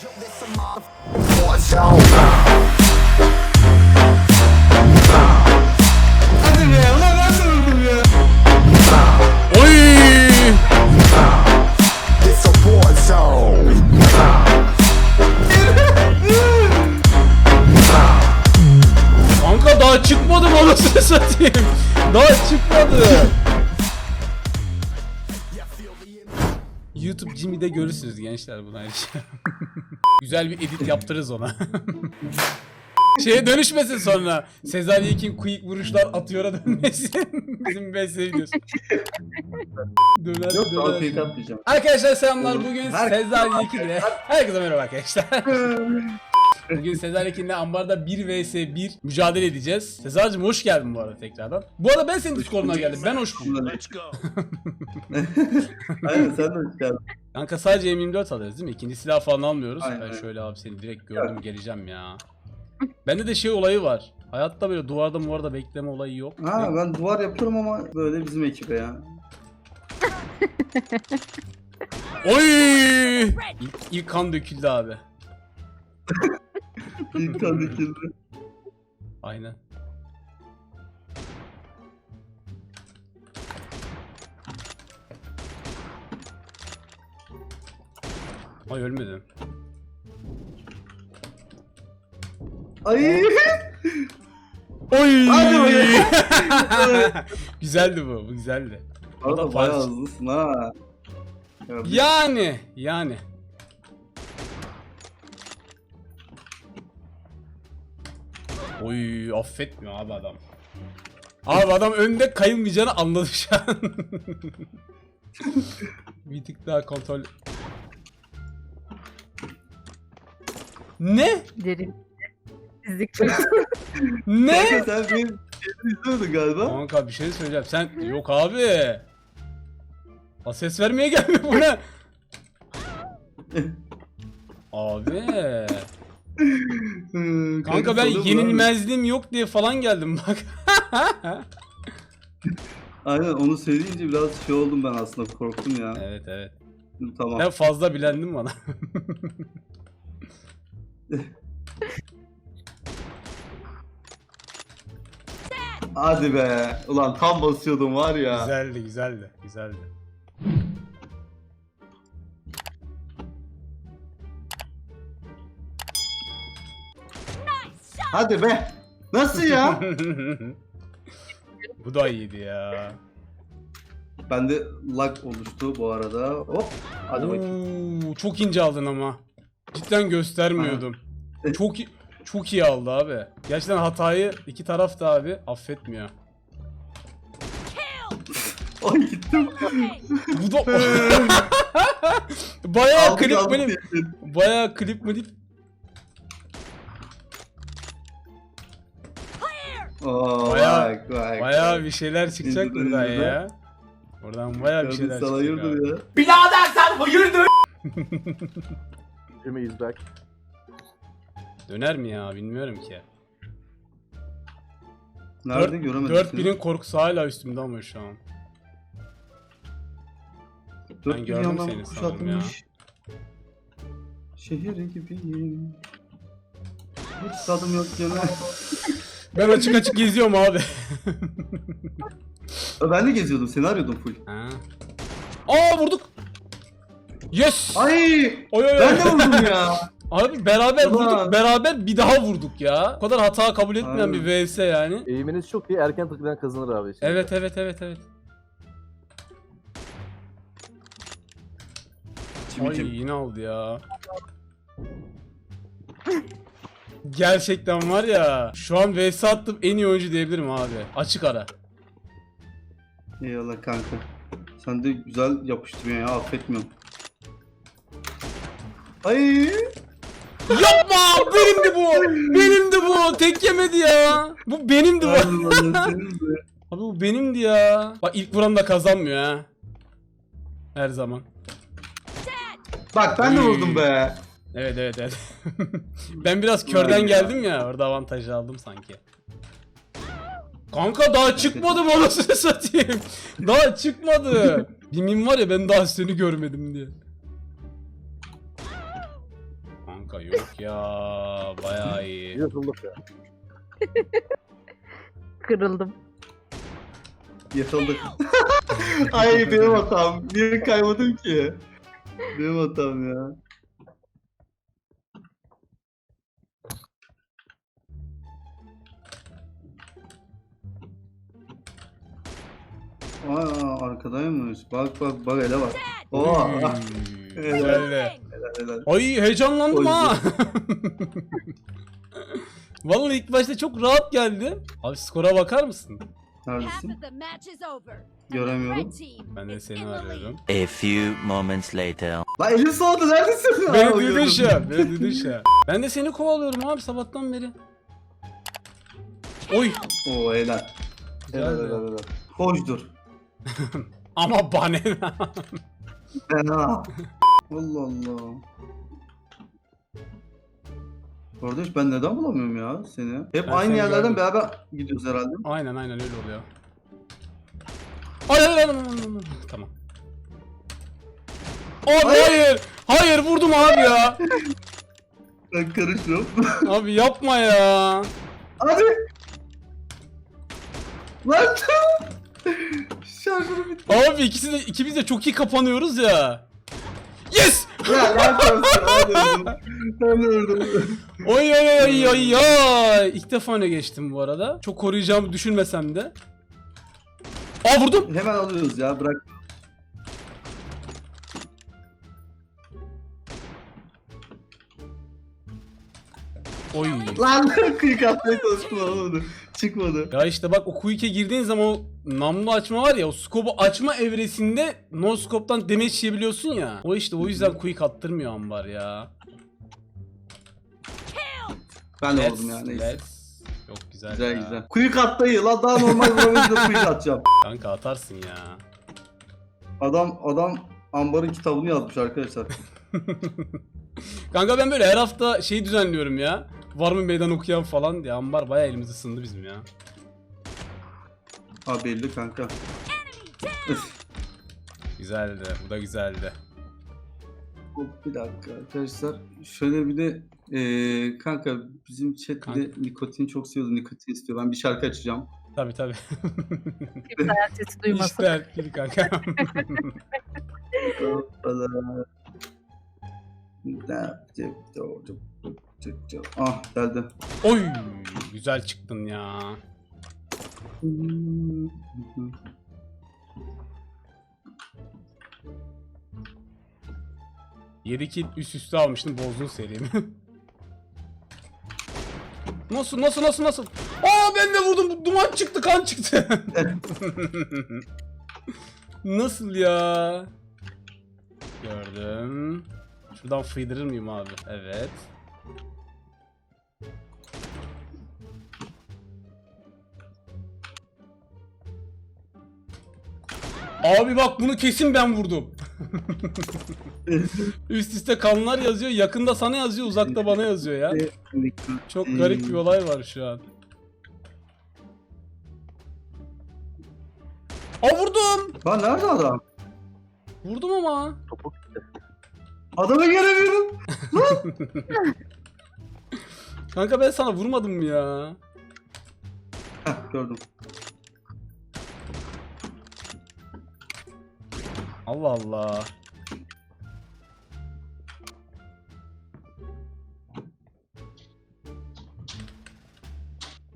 Hadi çıkmadım anasını satayım. Daha çıkmadı. YouTube Jimmy'de görürsünüz gençler bunu ayrıca. Güzel bir edit yaptırırız ona. Şeye dönüşmesin sonra. Sezar Yekin quick vuruşlar atıyorum dönmesin. Bizim BS videosu. Döner Yok daha döner. atmayacağım. Arkadaşlar selamlar. Bugün Her- Sezar Yekin ile herkese merhaba arkadaşlar. Bugün Sezar Yekin'le ambarda 1 vs 1 mücadele edeceğiz. Sezar'cığım hoş geldin bu arada tekrardan. Bu arada ben senin Discord'una geldim. Ben hoş buldum. Aynen sen de hoş geldin. Kanka sadece M24 alıyoruz değil mi? İkinci silah falan almıyoruz. Aynen, Ben şöyle abi seni direkt gördüm geleceğim ya. Bende de şey olayı var. Hayatta böyle duvarda muvarda bekleme olayı yok. Ha ben duvar yapıyorum ama böyle bizim ekibe ya. Oy! İlk, ilk kan döküldü abi. İlk kan dikildi. Aynen. Ay ölmedim. Ay. Oy! Hadi bakayım. güzeldi bu, bu güzeldi. Arada bayağı hızlısın ha. Yani, yani. Oy, affetmiyor abi adam. Abi adam önde kayılmayacağını anladı şu an. Bir tık daha kontrol. Ne? Derin. Sizlik Ne? Sen benim izlemedin galiba. Kanka bir şey söyleyeceğim. Sen yok abi. Ha ses vermeye gelmiyor bu ne? Abi. Hmm, Kanka ben yenilmezliğim yok diye falan geldim bak. Aynen onu söyleyince biraz şey oldum ben aslında korktum ya. evet evet. Tamam. Ben fazla bilendim bana. Hadi be. Ulan tam basıyordum var ya. güzeldi güzeldi güzeldi. Hadi be. Nasıl ya? bu da iyiydi ya. Bende lag oluştu bu arada. Hop. Hadi bakayım. Oo, çok ince aldın ama. Cidden göstermiyordum. çok çok iyi aldı abi. Gerçekten hatayı iki taraf da abi affetmiyor. Ay gittim. Bu da bayağı Aldık, klip aldık klip diye. bayağı klip klip Oo, Bayağı- bak, bak. bayağı bir şeyler çıkacak İzle, buradan ya. Oradan bayağı bir Ya şeyler sana çıkacak hayırdır abi. ya. Jimmy is back. Döner mi ya bilmiyorum ki. Nerede göremedim 4 seni. birin korkusu hala üstümde ama şu an. Dört Ben gördüm yandan seni sanırım ya. kuşatılmış. Şehir gibiyim. Hiç tadım yok gene. Ben açık açık geziyorum abi. Ben de geziyordum seni arıyordum full. ha. Aa vurduk. Yes. Ay! Oy oy oy. Ben de vurdum ya. Abi beraber Ulan. vurduk. Beraber bir daha vurduk ya. O kadar hata kabul etmeyen Aynen. bir vs yani. Eğiminiz çok iyi. Erken tıklayan kazanır abi. Şimdi. Evet evet evet evet. Ay çim. yine aldı ya. Gerçekten var ya. Şu an vs attım en iyi oyuncu diyebilirim abi. Açık ara. Eyvallah kanka. Sen de güzel yapıştırıyorsun ya affetmiyorum. Ay! Yapma! Benimdi bu! Benimdi bu! Tek yemedi ya! Bu benimdi bu! Abi bu benimdi ya. Bak ilk vuran da kazanmıyor ha. Her zaman. Bak ben de vurdum be. Evet evet evet. ben biraz körden geldim ya. Orada avantajı aldım sanki. Kanka daha çıkmadım anasını satayım. Daha çıkmadı. Bir mim var ya ben daha seni görmedim diye. Kanka yok ya bayağı iyi. Yırtıldık ya. Kırıldım. Yatıldık. Ay benim hatam. Niye kaymadım ki? Benim hatam ya. Aa arkadaymış. Bak bak bak hele bak. Oo. Hmm, Evet. Güzeldi. helal. Ay heyecanlandım ha. Vallahi ilk başta çok rahat geldi. Abi skora bakar mısın? Neredesin? Göremiyorum. Ben de seni arıyorum. A few moments later. Lan elin soldu neredesin? Beni Aa, duydun şu an. Beni duydun şu an. Ben de seni kovalıyorum abi sabahtan beri. Oy. Oo helal. Helal Güzeldi. helal helal. Hoşdur. Ama bana ne? Fena. Allah Allah. Kardeş ben neden bulamıyorum ya seni? Hep Ben aynı seni yerlerden gördüm. beraber gidiyoruz herhalde. Aynen aynen öyle oluyor. Ay ay ay ay, ay, ay, ay. Tamam. Abi hayır. Hayır vurdum abi ya. Ben karışıyorum. Abi yapma ya. Hadi. Lan. Şarjörü bitti. Abi ikisi de ikimiz de çok iyi kapanıyoruz ya. Yes! Ya. Ben öldüm. Oy oy oy oy oy. İlk defa öne geçtim bu arada. Çok koruyacağımı düşünmesem de. Aa vurdum. Hemen alıyoruz ya bırak. Oy. Lan kıyık atmaya çalıştım olmadı. Çıkmadı. Ya işte bak o quick'e girdiğin zaman o namlu açma var ya o scope'u açma evresinde no scope'tan damage yiyebiliyorsun ya. O işte o yüzden quick attırmıyor ambar ya. Ben de oldum ya neyse. let's. Çok güzel, Güzel ya. güzel. Quick at dayı lan daha normal vuramayınca quick atacağım. Kanka atarsın ya. Adam adam ambarın kitabını yazmış arkadaşlar. Kanka ben böyle her hafta şey düzenliyorum ya. Var mı meydan okuyan falan diye. Ambar bayağı elimiz ısındı bizim ya. Ha belli kanka. Güzeldi. Bu da güzeldi. Hop, bir dakika arkadaşlar. Şöyle bir de eee kanka bizim chat bir de nikotin çok seviyordu. Nikotin istiyor. Ben bir şarkı açacağım. Tabi tabi. Kimse ayak sesi duymasın. İşte gidi kanka. Ah geldi. Oy güzel çıktın ya. Yedi kill üst üste almıştım bozdun serimi. nasıl nasıl nasıl nasıl? Aa ben de vurdum duman çıktı kan çıktı. nasıl ya? Gördüm. Şuradan fıydırır mıyım abi? Evet. Abi bak bunu kesin ben vurdum. Üst üste kanlar yazıyor. Yakında sana yazıyor, uzakta bana yazıyor ya. Çok garip bir olay var şu an. Aa vurdum. Lan nerede adam? Vurdum ama. Topuk. Adamı göremiyorum. Kanka ben sana vurmadım mı ya? Heh, gördüm. Allah Allah.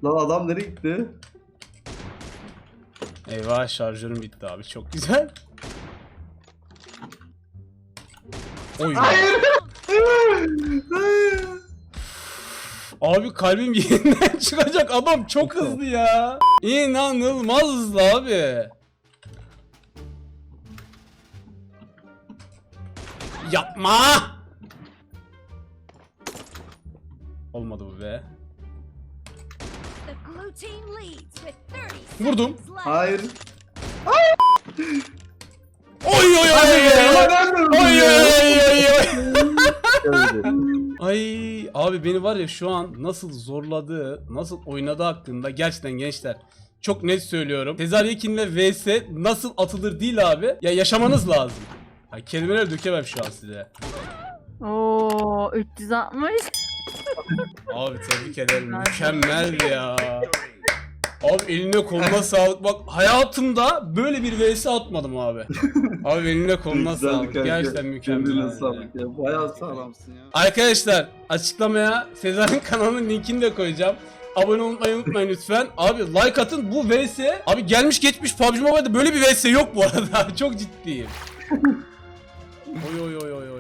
Lan adam nereye gitti? Eyvah şarjörüm bitti abi. Çok güzel. Oy. Hayır. Hayır. Abi kalbim yerinden çıkacak. Adam çok hızlı ya. İnanılmaz hızlı abi. Yapma. Olmadı bu be. The blue team leads with 30 Vurdum. left. Hayır. Oy oy oy oy. Oy oy oy. Ay abi beni var ya şu an nasıl zorladığı, nasıl oynadığı hakkında gerçekten gençler çok net söylüyorum. Sezar Yekin'le vs nasıl atılır değil abi. Ya yaşamanız lazım. Ya kelimeler dökemem şu an size. Oo 360. Abi tebrik ederim. Mükemmeldi ya. Abi eline koluna sağlık. Bak hayatımda böyle bir vs atmadım abi. Abi eline koluna sağlık. Gerçekten mükemmel. sağlık ya. Bayağı sağlamsın ya. Arkadaşlar açıklamaya Sezar'ın kanalının linkini de koyacağım. Abone olmayı unutmayın lütfen. Abi like atın bu vs. Abi gelmiş geçmiş PUBG Mobile'de böyle bir vs yok bu arada. Çok ciddiyim. Oy oy oy oy